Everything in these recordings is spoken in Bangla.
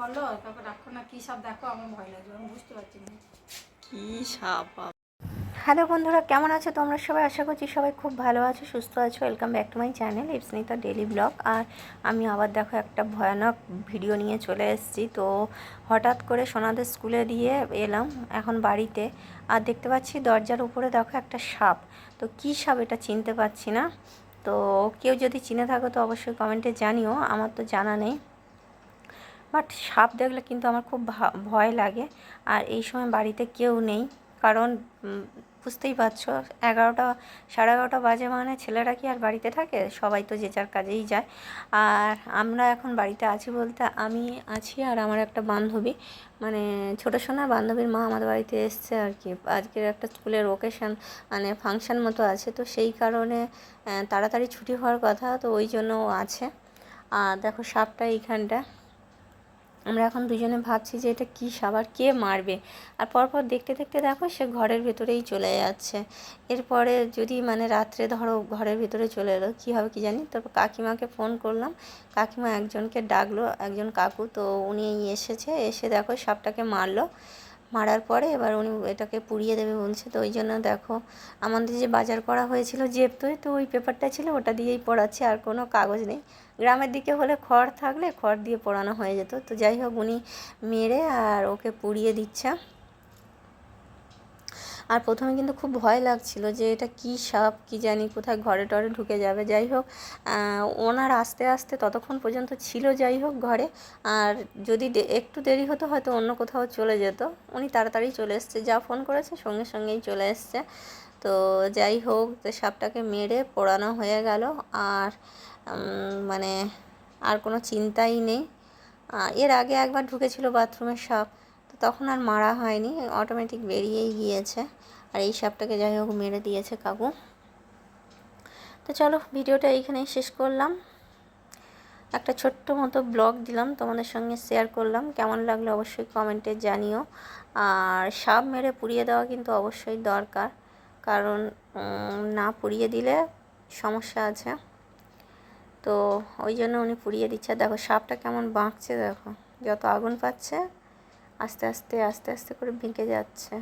বলো? তারপর রাখো না কী সব দেখো? আমার ভয় লাগবে আমি বুঝতে পারছি না। কি সাপ হ্যালো বন্ধুরা কেমন আছো তোমরা সবাই? আশা করছি সবাই খুব ভালো আছো সুস্থ আছো। Welcome back to my channel Ipsanita daily vlog আর আমি আবার দেখো একটা ভয়ানক ভিডিও নিয়ে চলে এসেছি। তো হঠাৎ করে সোনাদের স্কুলে দিয়ে এলাম এখন বাড়িতে। আর দেখতে পাচ্ছি দরজার উপরে দেখো একটা সাপ। তো কী সাপ এটা চিনতে পারছি না। তো কেউ যদি চিনে থাকো তো অবশ্যই কমেন্টে জানিও আমার তো জানা নেই। বাট সাপ দেখলে কিন্তু আমার খুব ভয় লাগে। আর এই সময় বাড়িতে কেউ নেই। কারণ বুঝতেই পারছ, এগারোটা, সাড়ে এগারোটা বাজে মানে ছেলেরা কি আর বাড়িতে থাকে? সবাই তো যে যার কাজেই যায়। আর আমরা এখন বাড়িতে আছি বলতে আমি আছি আর আমার একটা বান্ধবী। মানে ছোটো সোনার বান্ধবীর মা আমাদের বাড়িতে এসছে আর কি। আজকের একটা স্কুলের ওকেশন মানে ফাংশন মতো আছে। তো সেই কারণে তাড়াতাড়ি ছুটি হওয়ার কথা। তো ওই জন্য আছে। আর দেখো সাপটা এইখানটা। আমরা এখন দুজনে ভাবছি যে এটা কী সাবার, কে মারবে? আর পরপর দেখতে দেখতে দেখো সে ঘরের ভেতরেই চলে যাচ্ছে। এরপরে যদি মানে রাত্রে ধরো ঘরের ভেতরে চলে এলো, কী হবে কি জানি? তারপর কাকিমাকে ফোন করলাম। কাকিমা একজনকে ডাকলো, একজন কাকু, তো উনি এসেছে, এসে দেখো সাপটাকে মারলো। মারার পরে এবার উনি এটাকে পুড়িয়ে দেবে বলছে। তো ওই জন্য দেখো, আমাদের যে বাজার করা হয়েছিল জেব তো ওই পেপারটা ছিল, ওটা দিয়েই পড়াচ্ছে, আর কোনো কাগজ নেই। গ্রামের দিকে হলে খড় থাকলে খড় দিয়ে পড়ানো হয়ে যেত। তো যাই হোক, উনি মেরে আর ওকে পুড়িয়ে দিচ্ছে। আর প্রথমে কিন্তু খুব ভয় লাগছিল যে এটা কী সাপ, কী জানি কোথায় ঘরে টরে ঢুকে যাবে। যাই হোক ওনার আস্তে আস্তে ততক্ষণ পর্যন্ত ছিল যাই হোক ঘরে। আর যদি একটু দেরি হতো হয়তো অন্য কোথাও চলে যেত। উনি তাড়াতাড়ি চলে এসছে। যা ফোন করেছে সঙ্গে সঙ্গেই চলে এসছে। তো যাই হোক সাপটাকে মেরে পোড়ানো হয়ে গেল। আর মানে আর কোনো চিন্তাই নেই। এর আগে একবার ঢুকেছিল বাথরুমের সাপ। তখন আর মারা হয়নি অটোমেটিক বেরিয়েই গিয়েছে। আর এই সাপটাকে যাই হোক মেরে দিয়েছে কাকু। তো চলো, ভিডিওটা এইখানেই শেষ করলাম। একটা ছোট্ট মতো ব্লগ দিলাম, তোমাদের সঙ্গে শেয়ার করলাম। কেমন লাগল অবশ্যই কমেন্টে জানিও। আর সাপ মেরে পুড়িয়ে দেওয়া কিন্তু অবশ্যই দরকার। কারণ না পুড়িয়ে দিলে সমস্যা আছে। তো ওই জন্য উনি পুড়িয়ে দিচ্ছে। দেখো, সাপটা কেমন বাঁকছে, দেখো। যত আগুন পাচ্ছে আস্তে আস্তে আস্তে আস্তে করে ভেঙে যাচ্ছে।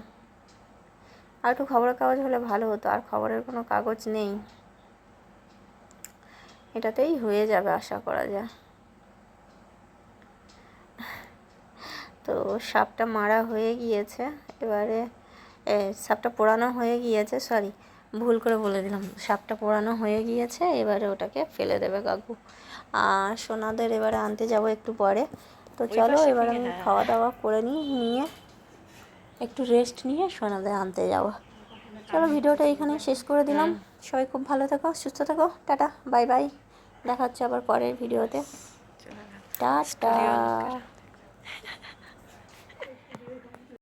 আর একটু খবরের কাগজ হলে ভালো হতো, আর খবরের কোনো কাগজ নেই। এটাতেই হয়ে যাবে আশা করা যায়। তো সাপটা মারা হয়ে গিয়েছে, এবারে সাপটা পোড়ানো হয়ে গিয়েছে সরি ভুল করে বলে দিলাম, সাপটা পোড়ানো হয়ে গিয়েছে, এবারে ওটাকে ফেলে দেবে কাকু। আর সোনাদের এবারে আনতে যাব একটু পরে। তো চলো এবার আমি খাওয়া দাওয়া করে নিই নিয়ে একটু রেস্ট নিয়ে সোনাদের আনতে যাওয়া চলো ভিডিওটা এখানে শেষ করে দিলাম। সবাই খুব ভালো থাকো সুস্থ থাকো টাটা বাই বাই। দেখা হচ্ছে আবার পরের ভিডিওতে। টাটা।